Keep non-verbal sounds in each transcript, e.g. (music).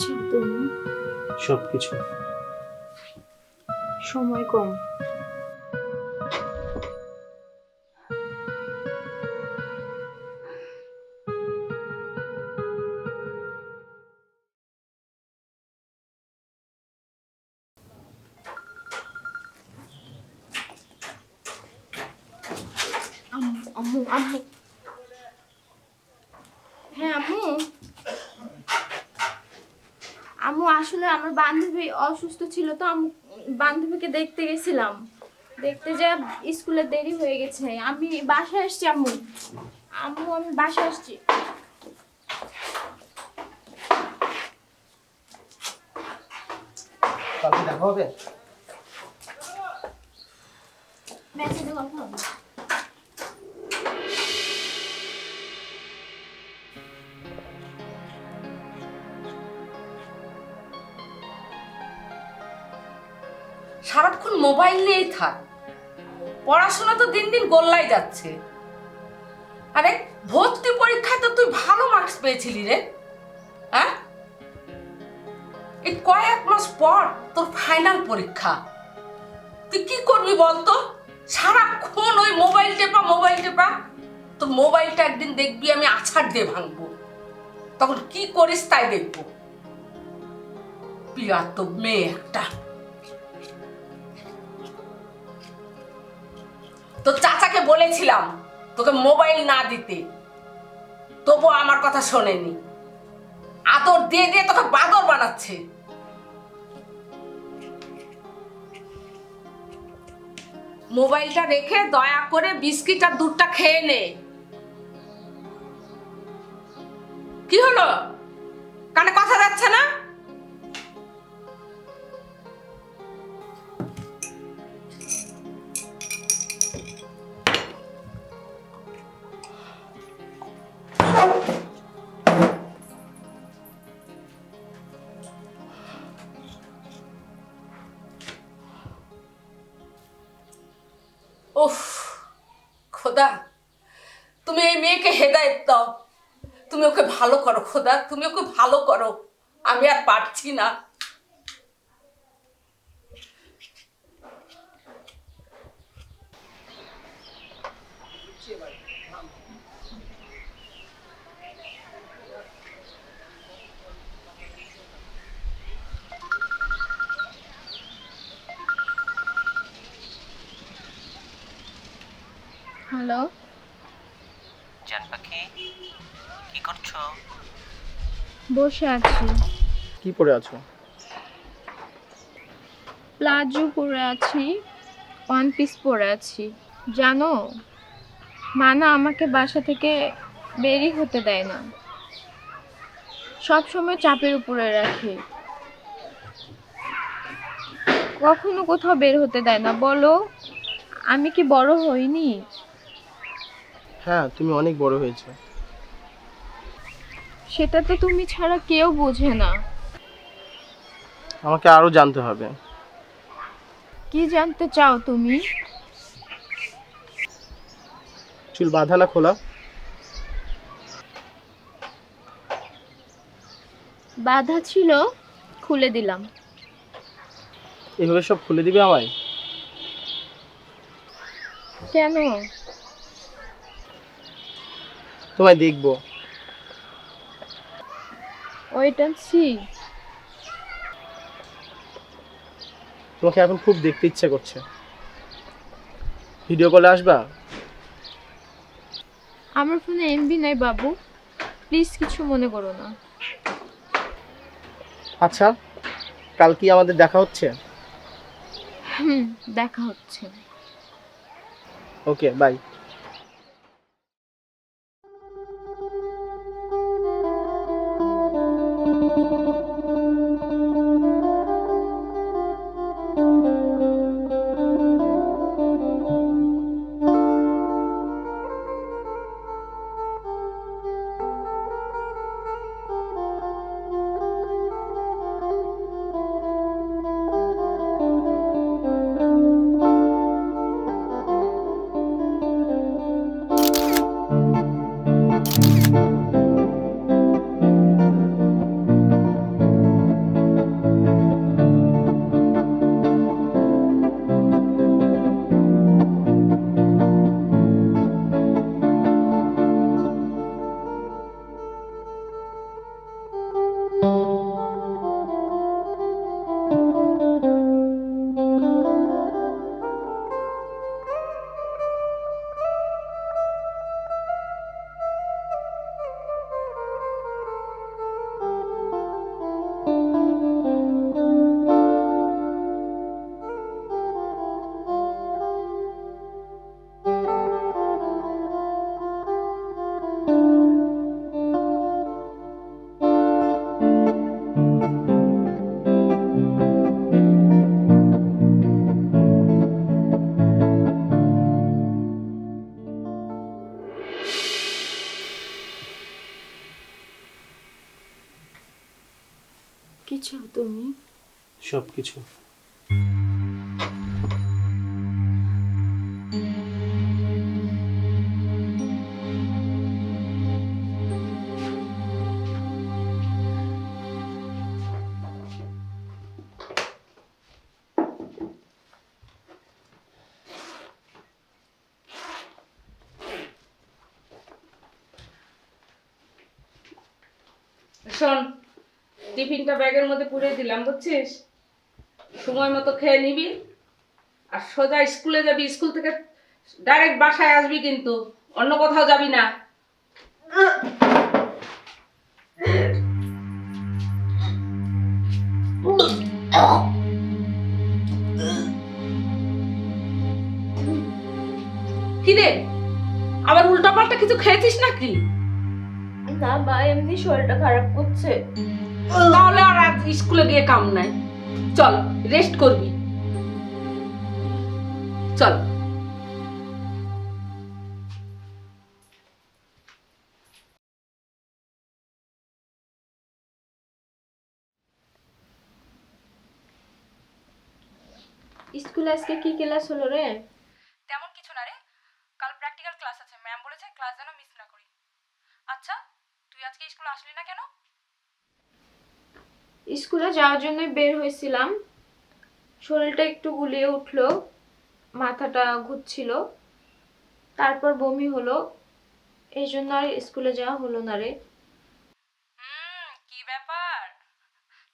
চাও তুমি? সব কিছু সময় কম। আম্মু আম্মু আম্মু। হ্যাঁ আম্মু। আম্মু আসলে আমার বান্ধবী অসুস্থ ছিল তো আমি বান্ধবীকে দেখতে গেছিলাম। দেখতে যা স্কুলে দেরি হয়ে গেছে। আমি বাসায় আসছি আম্মু। আম্মু আমি বাসায় আসছি। কালকে দেখা হবে? মেসেজে কথা হবে। সারাক্ষণ মোবাইল নিয়েই থাক। পড়াশোনা তো দিন দিন গোল্লাই যাচ্ছে। আরে, ভর্তি পরীক্ষায় তো তুই ভালো মার্কস পেয়েছিলি রে। হ্যাঁ? এই কয়েক মাস পর তোর ফাইনাল পরীক্ষা। তুই কি করবি বলতো? সারাক্ষণ ওই মোবাইল টেপা মোবাইল টেপা। তোর মোবাইলটা একদিন দেখবি আমি আছাড় দিয়ে ভাঙবো। তখন কি করিস তাই দেখব। পিয়া তো মেয়ে একটা। তো চাচাকে বলেছিলাম তোকে মোবাইল না দিতে। তবু আমার কথা শোনেনি। আদর দিয়ে দিয়ে তোকে বাদর বানাচ্ছে। মোবাইলটা রেখে দয়া করে বিস্কিট আর দুধটা খেয়ে নে। কি হলো? উফ, খোদা, তুমি এই মেয়েকে হেদায়ত দাও। তুমি ওকে ভালো করো, খোদা, তুমি ওকে ভালো করো। আমি আর পারছি না। হ্যালো। জান পাখি কি করছ? বসে আছি। কি পরে আছো? প্লাজো পরে আছি ওয়ান পিস পরে আছি। জানো মা না আমাকে বাসা থেকে বেরি হতে দেয় না। সব সময় চাপের উপরে রাখে। কখনো কোথাও বের হতে দেয় না। বলো আমি কি বড় হইনি? হ্যাঁ তুমি অনেক বড় হয়েছো। সেটা তো তুমি ছাড়া কেউ বোঝে না। আমাকে আরও জানতে হবে। কি জানতে চাও তুমি? চুল বাঁধা না খোলা? বাধা ছিল খুলে দিলাম। এভাবে সব খুলে দিবে আমায়? কেন? তোমায় দেখব। ওয়েট অ্যান্ড সি তোমাকে এখন খুব দেখতে ইচ্ছে করছে। ভিডিও কলে আসবা? আমার ফোনে এমবি নাই বাবু। প্লিজ কিছু মনে করো না। আচ্ছা কাল কি আমাদের দেখা হচ্ছে? হুম দেখা হচ্ছে। Okay bye. সব কিছু শোন টিফিনটা ব্যাগের মধ্যে পুরে দিলাম বুঝছিস? সময় মতো খেয়ে নিবি আর সোজা স্কুলে যাবি স্কুল থেকে ডাইরেক্ট বাসায় আসবি কিন্তু অন্য কোথাও যাবি না। কি রে আবার উল্টাপাল্টা কিছু খেয়েছিস নাকি? না মা এমনি শরীরটা খারাপ করছে। তাহলে আর আজ স্কুলে গিয়ে কাম নাই। চল রেস্ট করবি। চল। স্কুলে আজকে কি ক্লাস হলো রে তেমন কিছু না রে কাল প্র্যাকটিক্যাল ক্লাস আছে ম্যাম বলেছে ক্লাস যেন মিস না করি আচ্ছা তুই আজকে স্কুলে আসলি না কেন স্কুলে যাওয়ার জন্য বের হয়েছিলাম। শরীরটা একটু গুলিয়ে উঠল মাথাটা ঘুরছিল। তারপর বমি হলো এই জন্য আর স্কুলে যাওয়া হলো না রে। কি ব্যাপার?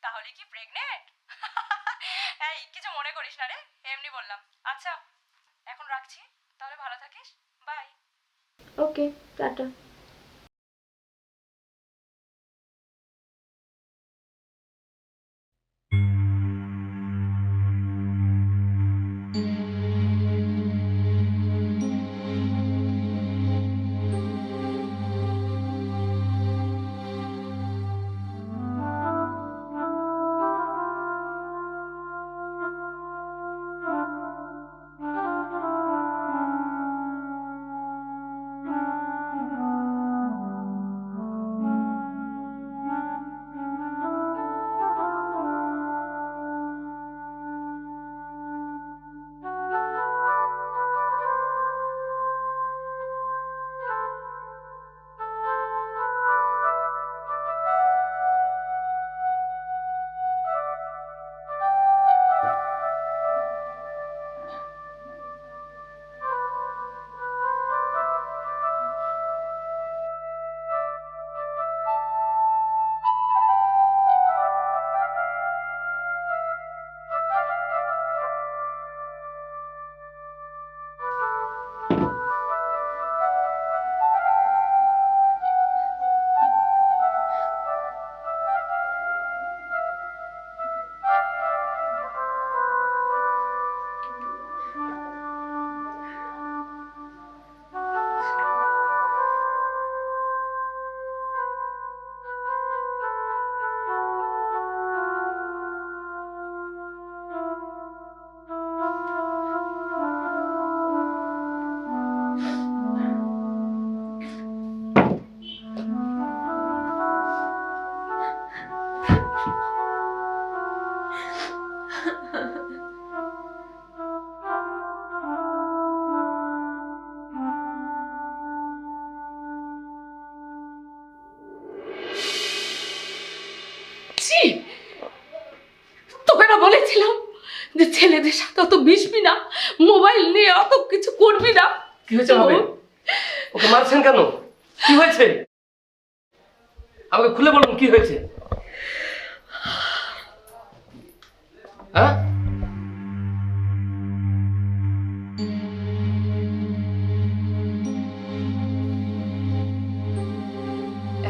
তাহলে কি প্রেগনেন্ট (laughs) এই কিছু মনে করিস না রে এমনি বললাম। আচ্ছা এখন রাখছি তাহলে ভালো থাকিস বাই ওকে টাটা। যে ছেলেদের সাথে অত মিশবি না মোবাইল নিয়ে অত কিছু করবি না। কি হয়েছে ভাবে? ওকে মারছেন কেন? কি হয়েছে? আমাকে খুলে বলুন কি হয়েছে। হ্যাঁ?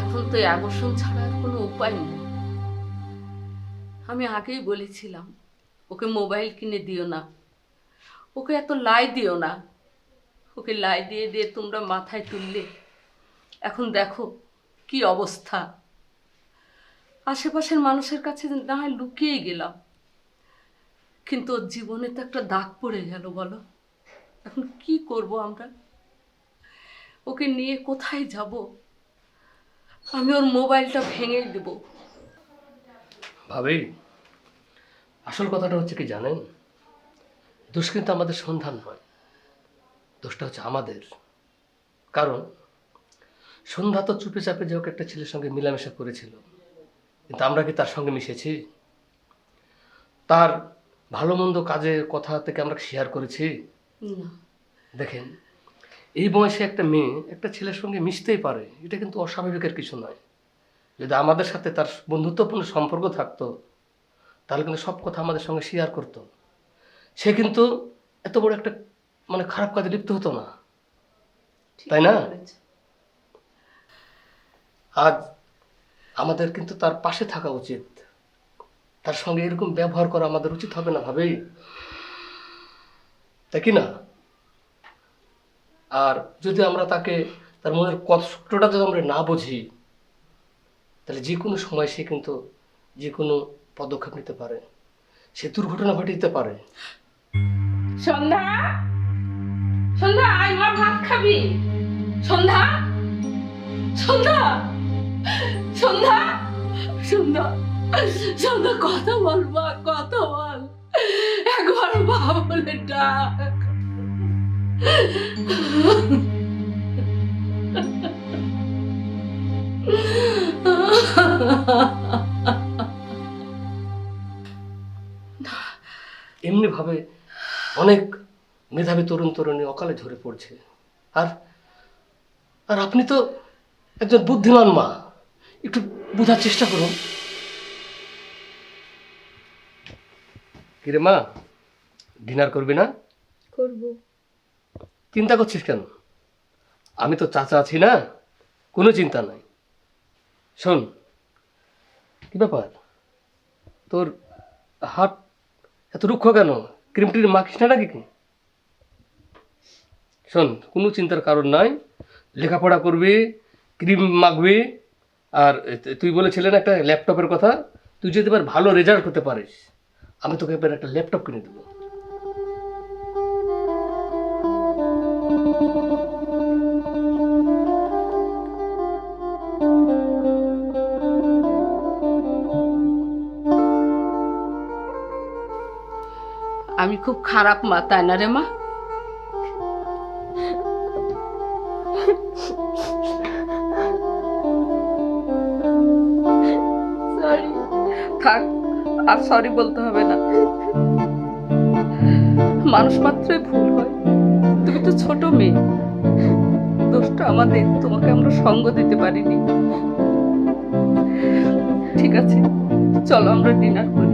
এখন তো অ্যাবর্শন ছাড়া আর কোনো উপায় নেই। আমি আগেই বলেছিলাম ওকে মোবাইল কিনে দিও না। ওকে এত লাই দিও না। ওকে লাই দিয়ে দিয়ে তোমরা মাথায় তুললে। এখন দেখো কি অবস্থা। আশেপাশের মানুষের কাছে না হয় লুকিয়ে গেলাম। কিন্তু ওর জীবনে তো একটা দাগ পড়ে গেল, বলো। এখন কি করব আমরা? ওকে নিয়ে কোথায় যাব? আমি ওর মোবাইলটা ভেঙে দেব। ভাবি আসল কথাটা হচ্ছে কি জানেন? দোষ কিন্তু আমাদের সন্ধান নয় দোষটা হচ্ছে আমাদের। কারণ সন্ধ্যা তো চুপে চাপে যে হোক একটা ছেলের সঙ্গে মিলামেশা করেছিল। কিন্তু আমরা কি তার সঙ্গে মিশেছি? তার ভালো মন্দ কাজের কথা থেকে আমরা শেয়ার করেছি? দেখেন এই বয়সে একটা মেয়ে একটা ছেলের সঙ্গে মিশতেই পারে এটা কিন্তু অস্বাভাবিকের কিছু নয়। যদি আমাদের সাথে তার বন্ধুত্বপূর্ণ সম্পর্ক থাকতো তাহলে কিন্তু সব কথা আমাদের সঙ্গে শেয়ার করতো। সে কিন্তু এত বড় একটা মানে খারাপ কাজে লিপ্ত হতো না। তাই না? আজ আমাদের কিন্তু তার পাশে থাকা উচিত। তার সঙ্গে এরকম ব্যবহার করা আমাদের উচিত হবে না ভাবেই তাই কি না? আর যদি আমরা তাকে তার মনের কষ্টটা যদি আমরা না বুঝি তাহলে যে কোনো সময় সে কিন্তু যে কোনো পদক্ষেপ নিতে পারে। সে দুর্ঘটনা ঘটে দিতে পারে। সন্ধ্যা! সন্ধ্যা, আয়, মা, ভাত খাবি। সন্ধ্যা! সন্ধ্যা! সন্ধ্যা! সন্ধ্যা! সন্ধ্যা, কথা বল, মা, কথা বল। একবার মা বলে ডাক। (laughs) এমনিভাবে অনেক মেধাবী তরুণ তরুণী অকালে ঝরে পড়ছে। আর আর আপনি তো একজন বুদ্ধিমান মা। একটু বোঝার চেষ্টা করুন। কিরে মা ডিনার করবি না? করব। চিন্তা করছিস কেন? আমি তো চাচা আছি না কোনো চিন্তা নাই। শোন কি ব্যাপার? তোর হাত এত রুক্ষ কেন? ক্রিম টিম মাখিস না নাকি শোন, কোনো চিন্তার কারণ নাই। লেখাপড়া করবি, ক্রিম মাখবি, আর তুই বলেছিলেন একটা ল্যাপটপের কথা, তুই যদি এবার ভালো রেজাল্ট করতে পারিস, আমি তোকে এবার একটা ল্যাপটপ কিনে দেবো। আমি খুব খারাপ মা, তাই না রে মা? থাক, আর সরি বলতে হবে না। মানুষ মাত্রই ভুল হয়। তুমি তো ছোট মেয়ে। দোষটা আমাদের, তোমাকে আমরা সঙ্গ দিতে পারিনি। ঠিক আছে, চলো আমরা ডিনার করি।